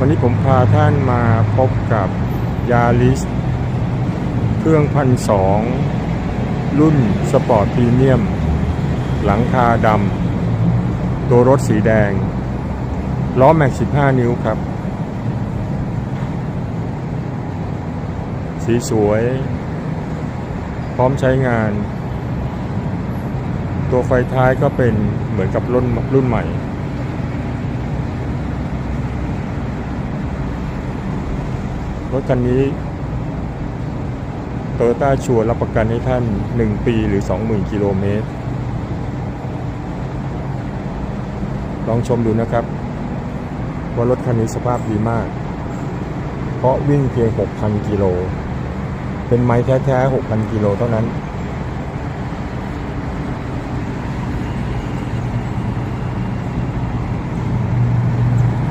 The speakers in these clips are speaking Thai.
วันนี้ผมพาท่านมาพบกับยาลิสเครื่องพันสองรุ่นสปอร์ตพรีเมียม หลังคาดำตัวรถสีแดง ล้อแม็ก 15 นิ้วครับ สีสวย พร้อมใช้งาน ตัวไฟท้ายก็เป็นเหมือนกับรุ่นรุ่นใหม่ รถคันนี้โตโยต้าชัวร์รับประกันให้ท่าน 1 ปีหรือ 20,000 กิโลเมตร ลองชมดูนะครับ ว่ารถคันนี้สภาพดีมาก เพราะวิ่งเพียง 6,000 กิโล เป็นไม้แท้ๆ 6,000 กิโลเท่านั้น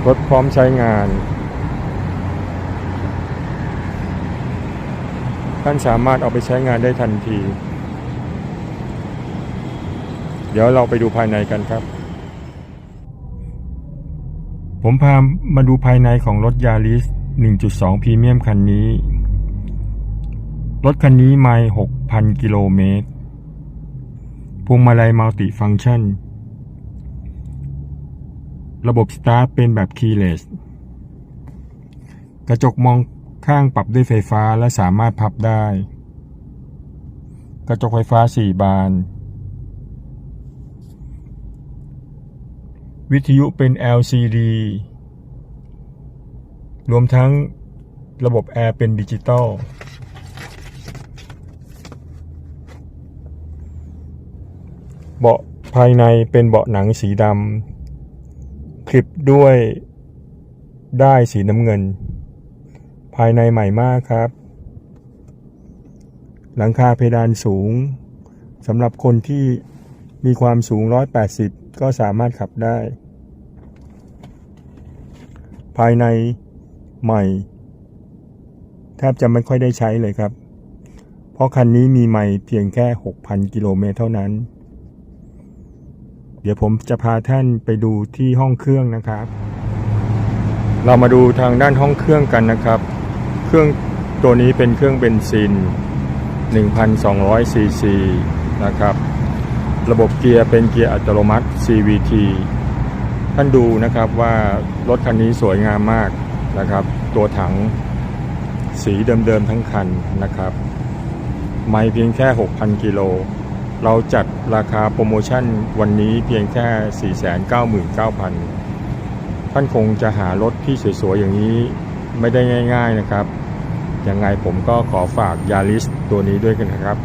รถพร้อมใช้งาน ท่านสามารถเอาไปใช้งานได้ทันที เดี๋ยวเราไปดูภายในกันครับ ผมพามาดูภายในของรถยาริส 1.2 พรีเมียมคันนี้ รถคันนี้ไม่6,000 กิโลเมตรพวงมาลัยมัลติฟัง c t ชัน ระบบสตาร์ทเป็นแบบ keyless กระจกมอง ข้างปรับด้วยไฟฟ้าและสามารถพับได้ กระจกไฟฟ้า 4 บาน วิทยุเป็น LCD รวมทั้งระบบแอร์เป็นดิจิตอลเบาะภายในเป็นเบาะหนังสีดำคลิปด้วยได้สีน้ำเงิน ภายในใหม่มากครับ หลังคาเพดานสูงสำหรับคนที่มีความสูง 180 ก็สามารถขับได้ ภายในใหม่แทบจะไม่ค่อยได้ใช้เลยครับ เพราะคันนี้มีใหม่เพียงแค่ 6,000 กิโลเมตรเท่านั้น เดี๋ยวผมจะพาท่านไปดูที่ห้องเครื่องนะครับ เรามาดูทางด้านห้องเครื่องกันนะครับ เครื่องตัวนี้เป็นเครื่องเบนซิน 1,200 ซีซีนะครับ ระบบเกียร์เป็นเกียร์อัตโนมัติ CVT ท่านดูนะครับว่ารถคันนี้สวยงามมากนะครับ ตัวถังสีเดิมๆทั้งคันนะครับ ไม่เพียงแค่ 6,000 กิโล เราจัดราคาโปรโมชั่นวันนี้เพียงแค่ 499,000 ท่านคงจะหารถที่สวยๆอย่างนี้ ไม่ได้ง่ายๆนะครับ ยังไงผมก็ขอฝากยาริสตัวนี้ด้วยกันนะครับ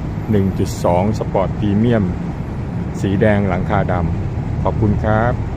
1.2 สปอร์ตพรีเมียม สีแดงหลังคาดำขอบคุณครับ